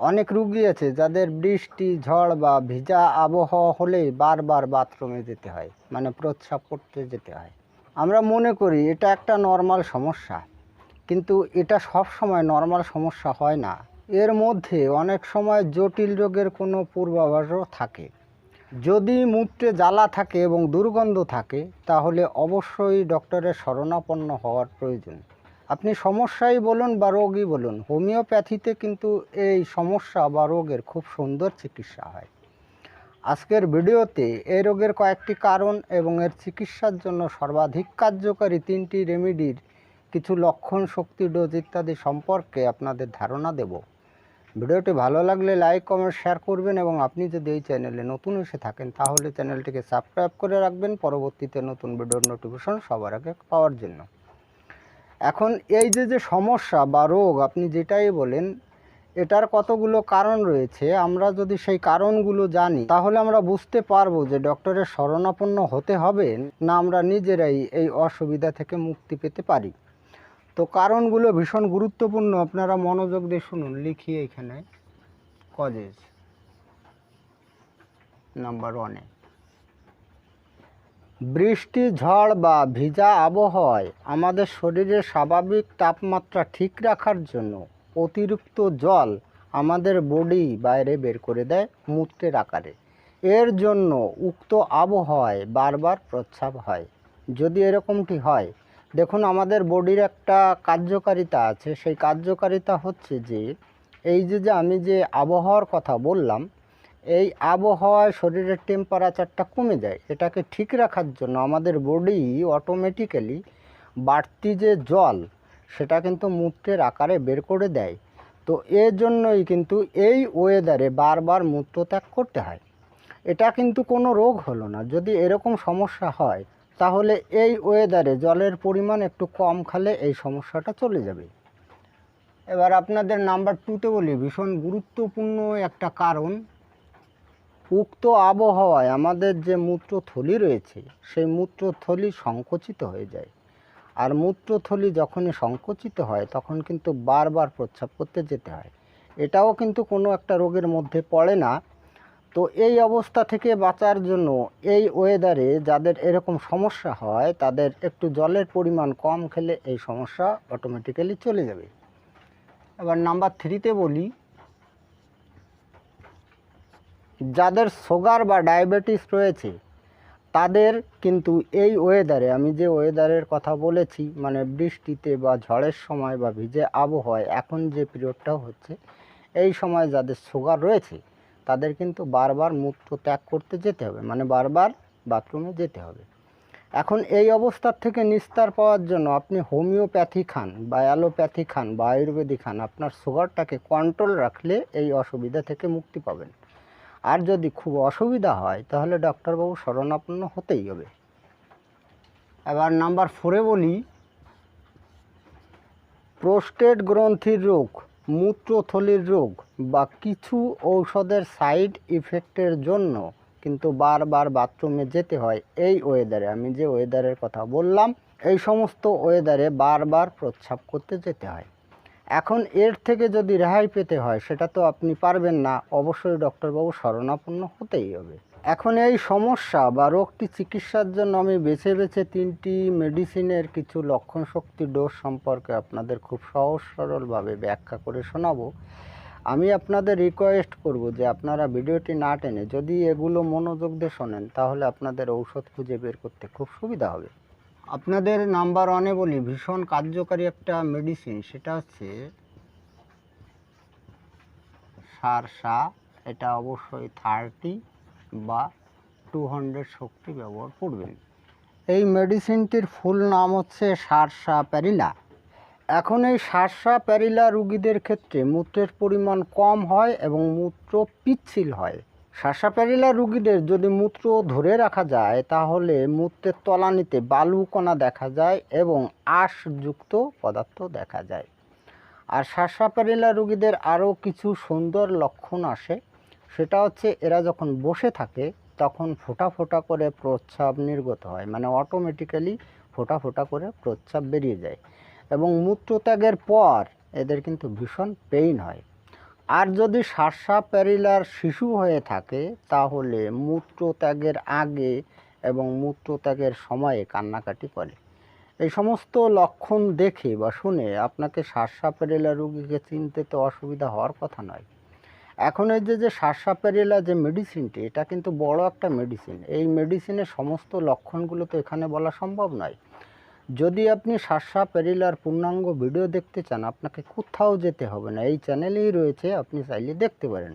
অনেক রুগী আছে যাদের বৃষ্টি, ঝড় বা ভিজা আবহাওয়া হলেই বারবার বাথরুমে যেতে হয় মানে প্রস্রাব করতে যেতে হয়। আমরা মনে করি এটা একটা নর্মাল সমস্যা, কিন্তু এটা সব সময় নর্মাল সমস্যা হয় না। এর মধ্যে অনেক সময় জটিল রোগের কোনো পূর্বাভাসও থাকে। যদি মূত্রে জ্বালা থাকে এবং দুর্গন্ধ থাকে, তাহলে অবশ্যই ডক্টরের শরণাপন্ন হওয়ার প্রয়োজন। আপনি সমস্যাই বলুন বা রোগই বলুন, হোমিওপ্যাথিতে কিন্তু এই সমস্যা বা রোগের খুব সুন্দর চিকিৎসা হয়। আজকের ভিডিওতে এই রোগের কয়েকটি কারণ এবং এর চিকিৎসার জন্য সর্বাধিক কার্যকারী তিনটি রেমিডির কিছু লক্ষণ, শক্তি, ডোজ ইত্যাদি সম্পর্কে আপনাদের ধারণা দেব। ভিডিওটি ভালো লাগলে লাইক, কমেন্ট, শেয়ার করবেন এবং আপনি যদি এই চ্যানেলে নতুন এসে থাকেন, তাহলে চ্যানেলটিকে সাবস্ক্রাইব করে রাখবেন। পরবর্তীতে নতুন ভিডিওর নোটিফিকেশন সবার আগে পাওয়ার জন্য। এখন এই যে যে সমস্যা বা রোগ, আপনি যেটাই বলেন, এটার কতগুলো কারণ রয়েছে, আমরা যদি সেই কারণগুলো জানি, তাহলে আমরা বুঝতে পারব যে ডক্টরের শরণাপন্ন হতে হবে না আমরা নিজেরাই এই অসুবিধা থেকে মুক্তি পেতে পারি। তো কারণগুলো ভীষণ গুরুত্বপূর্ণ, আপনারা মনোযোগ দিয়ে শুনুন, লিখি এখানে। কজেস নাম্বার ওয়ানে। বৃষ্টি, ঝড় বা ভিজা আবহাওয়ায় আমাদের শরীরের স্বাভাবিক তাপমাত্রা ঠিক রাখার জন্য অতিরিক্ত জল আমাদের বডি বাইরে বের করে দেয় মূত্রের আকারে। এর জন্য উক্ত আবহাওয়ায় বারবার প্রস্রাব হয়। যদি এরকমটি হয়, দেখুন আমাদের বডির একটা কার্যকারিতা আছে। সেই কার্যকারিতা হচ্ছে যে, এই যে যে আমি যে আবহাওয়ার কথা বললাম এই আবহাওয়ায় শরীরের টেম্পারেচারটা কমে যায়, এটাকে ঠিক রাখার জন্য আমাদের বডি অটোমেটিক্যালি বাড়তি যে জল, সেটা কিন্তু মূত্রের আকারে বের করে দেয়। তো এর জন্যই কিন্তু এই ওয়েদারে বারবার মূত্রত্যাগ করতে হয়। এটা কিন্তু কোনো রোগ হলো না। যদি এরকম সমস্যা হয়, তাহলে এই ওয়েদারে জলের পরিমাণ একটু কম খালে এই সমস্যাটা চলে যাবে। এবার আপনাদের নাম্বার টুতে বলি, ভীষণ গুরুত্বপূর্ণ একটা কারণ। উক্ত আবহাওয়ায় আমাদের যে মূত্রথলি রয়েছে, সেই মূত্রথলি সংকুচিত হয়ে যায়। আর মূত্রথলি যখনই সংকুচিত হয়, তখন কিন্তু বারবার প্রস্রাব করতে যেতে হয়। এটাও কিন্তু কোনো একটা রোগের মধ্যে পড়ে না। তো এই অবস্থা থেকে বাঁচার জন্য এই ওয়েদারে যাদের এরকম সমস্যা হয়, তাদের একটু জলের পরিমাণ কম খেলে এই সমস্যা অটোমেটিক্যালি চলে যাবে। এবার নাম্বার থ্রিতে বলি যাদের সুগার বা ডায়াবেটিস রয়েছে, তাদের কিন্তু এই ওয়েদারে আমি যে ওয়েদারের কথা বলেছি মানে বৃষ্টিতে বা ঝড়ের সময় বা ভিজে আবহাওয়ায় এখন যে পিরিয়ডটা হচ্ছে, এই সময় যাদের সুগার রয়েছে, তাদের কিন্তু বারবার মূত্র ত্যাগ করতে যেতে হবে মানে বারবার বাথরুমে যেতে হবে। এখন এই অবস্থার থেকে নিস্তার পাওয়ার জন্য আপনি হোমিওপ্যাথি খান বা অ্যালোপ্যাথি খান বা আয়ুর্বেদিক খান, আপনার সুগারটাকে কন্ট্রোল রাখলে এই অসুবিধা থেকে মুক্তি পাবেন। আর যদি খুব অসুবিধা হয়, তাহলে ডক্টরবাবু শরণাপন্ন হতেই হবে। এবার নাম্বার ফোরে বলি, প্রোস্টেট গ্রন্থির রোগ, মূত্রথলির রোগ বা কিছু ঔষধের সাইড ইফেক্টের জন্য কিন্তু বারবার বাথরুমে যেতে হয় এই ওয়েদারে আমি যে ওয়েদারের কথা বললাম, এই সমস্ত ওয়েদারে বারবার প্রস্রাব করতে যেতে হয়। এখন এর থেকে যদি রেহাই পেতে হয়, সেটা তো আপনি পারবেন না। অবশ্যই ডক্টরবাবু শরণাপন্ন হতেই হবে। এখন এই সমস্যা বা রোগটি চিকিৎসার জন্য আমি বেছে বেছে তিনটি মেডিসিনের কিছু লক্ষণ শক্তি ডোজ সম্পর্কে আপনাদের খুব সহজ সরলভাবে ব্যাখ্যা করে শোনাবো। আমি আপনাদের রিকোয়েস্ট করব যে আপনারা ভিডিওটি না টেনে যদি এগুলো মনোযোগ দিয়ে শোনেন, তাহলে আপনাদের ঔষধ খুঁজে বের করতে খুব সুবিধা হবে। আপনাদের নাম্বার ওয়ানে বলি, ভীষণ কার্যকারী একটা মেডিসিন সেটা হচ্ছে সারসা, এটা অবশ্যই থার্টি বা টু হান্ড্রেড শক্তি ব্যবহার করবেন। এই মেডিসিনটির ফুল নাম হচ্ছে সারসা প্যারিলা এখন এই সারসা প্যারিলা রুগীদের ক্ষেত্রে মূত্রের পরিমাণ কম হয় এবং মূত্র পিচ্ছিল হয়। শাসা প্যারিলা রুগীদের যদি মূত্র ধরে রাখা যায়, তাহলে মূত্রের তলানিতে বালুকণা দেখা যায় এবং আঁশযুক্ত পদার্থ দেখা যায়। আর শাসা প্যারিলা রুগীদের আরও কিছু সুন্দর লক্ষণ আসে। সেটা হচ্ছে এরা যখন বসে থাকে, তখন ফোঁটা ফোঁটা করে প্রস্রাব নির্গত হয়। মানে অটোমেটিক্যালি ফোঁটা ফোঁটা করে প্রস্রাব বেরিয়ে যায়। এবং মূত্রত্যাগের পর এদের কিন্তু ভীষণ পেইন হয়। আর যদি সারসা প্যারিলার শিশু হয়ে থাকে, তাহলে মূত্রত্যাগের আগে এবং মূত্রত্যাগের সময়ে কান্নাকাটি করে। এই সমস্ত লক্ষণ দেখে বা শুনে আপনাকে সারসা প্যারিলা রোগীকে চিনতে তো অসুবিধা হওয়ার কথা নয়। এখন এই যে যে সারসা প্যারিলা যে মেডিসিনটি, এটা কিন্তু বড় একটা মেডিসিন। এই মেডিসিনের সমস্ত লক্ষণগুলো তো এখানে বলা সম্ভব নয়। যদি আপনি সারসা প্যারিলার পূর্ণাঙ্গ ভিডিও দেখতে চান, আপনাকে কোথাও যেতে হবে না। এই চ্যানেলেই রয়েছে, আপনি চাইলে দেখতে পারেন।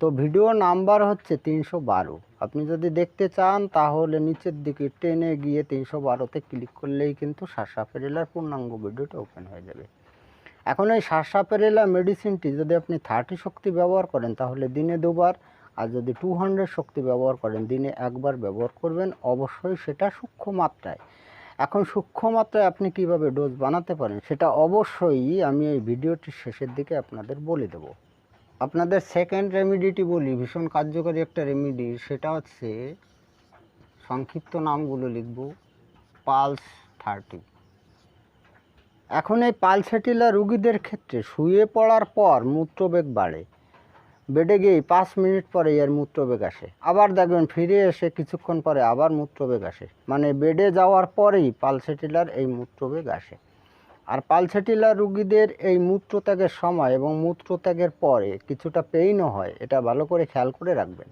তো ভিডিও নাম্বার হচ্ছে তিনশো বারো। আপনি যদি দেখতে চান, তাহলে নিচের দিকে টেনে গিয়ে তিনশো বারোতে ক্লিক করলেই কিন্তু সারসা প্যারিলার পূর্ণাঙ্গ ভিডিওটা ওপেন হয়ে যাবে। এখন এই সারসা প্যারিলা মেডিসিনটি যদি আপনি থার্টি শক্তি ব্যবহার করেন, তাহলে দিনে দুবার। আর যদি টু হান্ড্রেড শক্তি ব্যবহার করেন, দিনে একবার ব্যবহার করবেন, অবশ্যই সেটা সূক্ষ্ম মাত্রায়। এখন সূক্ষ্ম মাত্রায় আপনি কীভাবে ডোজ বানাতে পারেন, সেটা অবশ্যই আমি এই ভিডিওটির শেষের দিকে আপনাদের বলে দেব। আপনাদের সেকেন্ড রেমিডিটি বলি, ভীষণ কার্যকরী একটা রেমিডি সেটা হচ্ছে সংক্ষিপ্ত নামগুলো লিখব, পালস থার্টি। এখন এই পালসেটিলা রুগীদের ক্ষেত্রে শুয়ে পড়ার পর মূত্রবেগ বাড়ে। বেডে গিয়েই পাঁচ মিনিট পরে এর মূত্রবেগ আসে। আবার দেখবেন ফিরে এসে কিছুক্ষণ পরে আবার মূত্রবেগ আসে। মানে বেডে যাওয়ার পরেই পালসেটিলার এই মূত্রবেগ আসে। আর পালসেটিলার রুগীদের এই মূত্রত্যাগের সময় এবং মূত্রত্যাগের পরে কিছুটা পেইনও হয়, এটা ভালো করে খেয়াল করে রাখবেন।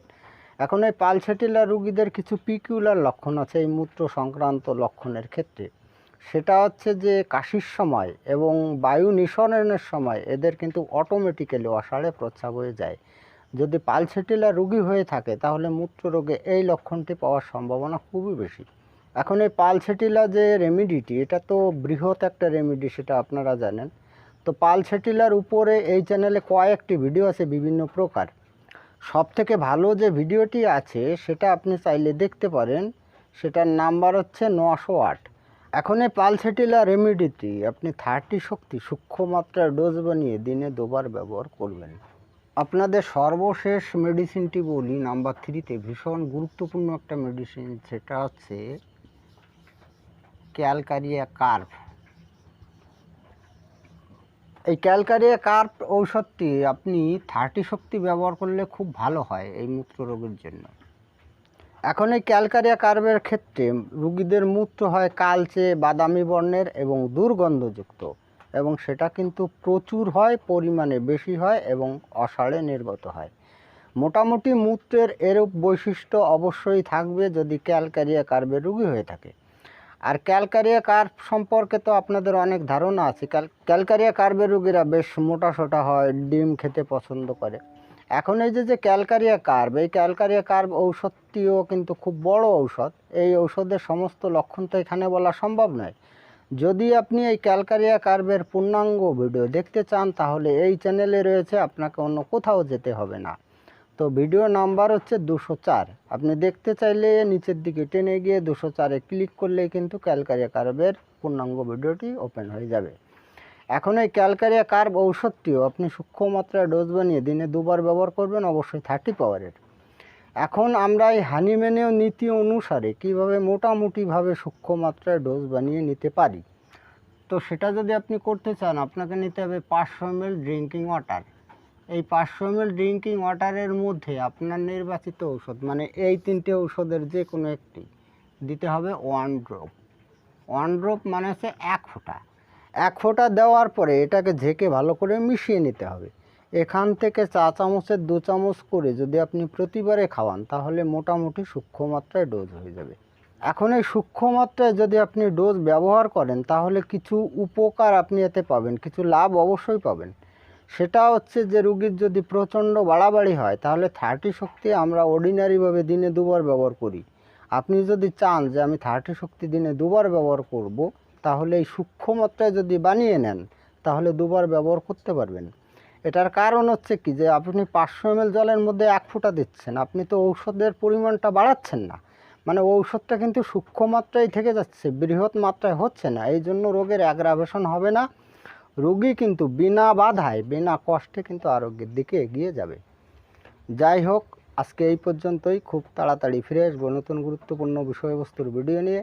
এখন এই পালসেটিলার রুগীদের কিছু পিকিউলার লক্ষণ আছে এই মূত্র সংক্রান্ত লক্ষণের ক্ষেত্রে। সেটা হচ্ছে যে কাশির সময় এবং বায়ু নিঃসরণের সময় এদের কিন্তু অটোমেটিক্যালি অসাড়ে প্রস্রাব হয়ে যায়। যদি পালসেটিলা রোগী হয়ে থাকে, তাহলে মূত্র রোগে এই লক্ষণটি পাওয়ার সম্ভাবনা খুবই বেশি। এখন এই পালসেটিলা যে রেমিডিটি এটা তো বৃহৎ একটা রেমিডি সেটা আপনারা জানেন। তো পালসেটিলার উপরে এই চ্যানেলে কয়েকটি ভিডিও আছে বিভিন্ন প্রকার। সব থেকে ভালো যে ভিডিওটি আছে, সেটা আপনি চাইলে দেখতে পারেন। সেটার নাম্বার হচ্ছে নশো আট। এখন এই পালসেটিলা রেমিডিটি আপনি থার্টি শক্তি সূক্ষ্ম মাত্রার ডোজ বানিয়ে দিনে দুবার ব্যবহার করবেন। আপনাদের সর্বশেষ মেডিসিনটি বলি নাম্বার থ্রিতে ভীষণ গুরুত্বপূর্ণ একটা মেডিসিন সেটা হচ্ছে ক্যালকারিয়া কার্ভ এই ক্যালকারিয়া কার্ভ ঔষধটি আপনি থার্টি শক্তি ব্যবহার করলে খুব ভালো হয় এই মূত্র রোগের জন্য। এখন এই ক্যালকারিয়া কার্ভের ক্ষেত্রে রুগীদের মূত্র হয় কালচে, বাদামি বর্ণের এবং দুর্গন্ধযুক্ত এবং সেটা কিন্তু প্রচুর হয়, পরিমাণে বেশি হয় এবং অসাড়ে নির্গত হয়। মোটামুটি মূত্রের এরূপ বৈশিষ্ট্য অবশ্যই থাকবে যদি ক্যালকারিয়া কার্ভের রুগী হয়ে থাকে। আর ক্যালকারিয়া কার্ভ সম্পর্কে তো আপনাদের অনেক ধারণা আছে। ক্যাল- ক্যালকারিয়া কার্ভের রুগীরা বেশ মোটা সোটা হয়, ডিম খেতে পছন্দ করে। এখন এই যে যে ক্যালকারিয়া কার্ভ এই ক্যালকারিয়া কার্ভ ঔষধটিও কিন্তু খুব বড় ঔষধ। এই ঔষধের সমস্ত লক্ষণ তো এখানে বলা সম্ভব নয়। যদি আপনি এই ক্যালকারিয়া কার্ভের পূর্ণাঙ্গ ভিডিও দেখতে চান, তাহলে এই চ্যানেলে রয়েছে আপনাকে অন্য কোথাও যেতে হবে না। তো ভিডিও নাম্বার হচ্ছে দুশো চার। আপনি দেখতে চাইলে নিচের দিকে টেনে গিয়ে দুশো চারে ক্লিক করলেই কিন্তু ক্যালকারিয়া কার্ভের পূর্ণাঙ্গ ভিডিওটি ওপেন হয়ে যাবে। এখন এই ক্যালকারিয়া কার্ভ ঔষধটিও আপনি সূক্ষ্ম মাত্রায় ডোজ বানিয়ে দিনে দুবার ব্যবহার করবেন, অবশ্যই থার্টি পাওয়ারের এখন আমরা এই হানিম্যানীয় নীতি অনুসারে কীভাবে মোটামুটিভাবে সূক্ষ্ম মাত্রায় ডোজ বানিয়ে নিতে পারি? তো সেটা যদি আপনি করতে চান, আপনাকে নিতে হবে পাঁচশো এম ড্রিঙ্কিং ওয়াটার এই পাঁচশো এম ড্রিঙ্কিং ওয়াটারের মধ্যে আপনার নির্বাচিত ঔষধ মানে এই তিনটে ঔষধের যে কোনো একটি, দিতে হবে ওয়ান ড্রপ ওয়ান ড্রপ মানে হচ্ছে এক ফোঁটা। এক ফোঁটা দেওয়ার পরে এটাকে ঝেঁকে ভালো করে মিশিয়ে নিতে হবে। এখান থেকে চা চামচের দু চামচ করে যদি আপনি প্রতিবারে খাওয়ান, তাহলে মোটামুটি সূক্ষ্ম মাত্রায় ডোজ হয়ে যাবে। এখন এই সূক্ষ্ম মাত্রায় যদি আপনি ডোজ ব্যবহার করেন, তাহলে কিছু উপকার আপনি এতে পাবেন, কিছু লাভ অবশ্যই পাবেন। সেটা হচ্ছে যে রুগীর যদি প্রচণ্ড বাড়াবাড়ি হয়, তাহলে থার্টি শক্তি আমরা অর্ডিনারিভাবে দিনে দুবার ব্যবহার করি। আপনি যদি চান যে আমি থার্টি শক্তি দিনে দুবার ব্যবহার করব তাহলে এই সূক্ষ্ম মাত্রায় যদি বানিয়ে নেন, তাহলে দুবার ব্যবহার করতে পারবেন। এটার কারণ হচ্ছে কি যে, আপনি পাঁচশো এম জলের মধ্যে এক ফোঁটা দিচ্ছেন, আপনি তো ঔষধের পরিমাণটা বাড়াচ্ছেন না। মানে ঔষধটা কিন্তু সূক্ষ্ম মাত্রায় থেকে যাচ্ছে, বৃহৎ মাত্রায় হচ্ছে না। এই জন্য রোগের অ্যাগ্রাভেশন হবে না। রোগী কিন্তু বিনা বাধায়, বিনা কষ্টে কিন্তু আরোগ্যের দিকে এগিয়ে যাবে। যাই হোক, আজকে এই পর্যন্তই। খুব তাড়াতাড়ি ফিরে আসব নতুন গুরুত্বপূর্ণ বিষয়বস্তুর ভিডিও নিয়ে।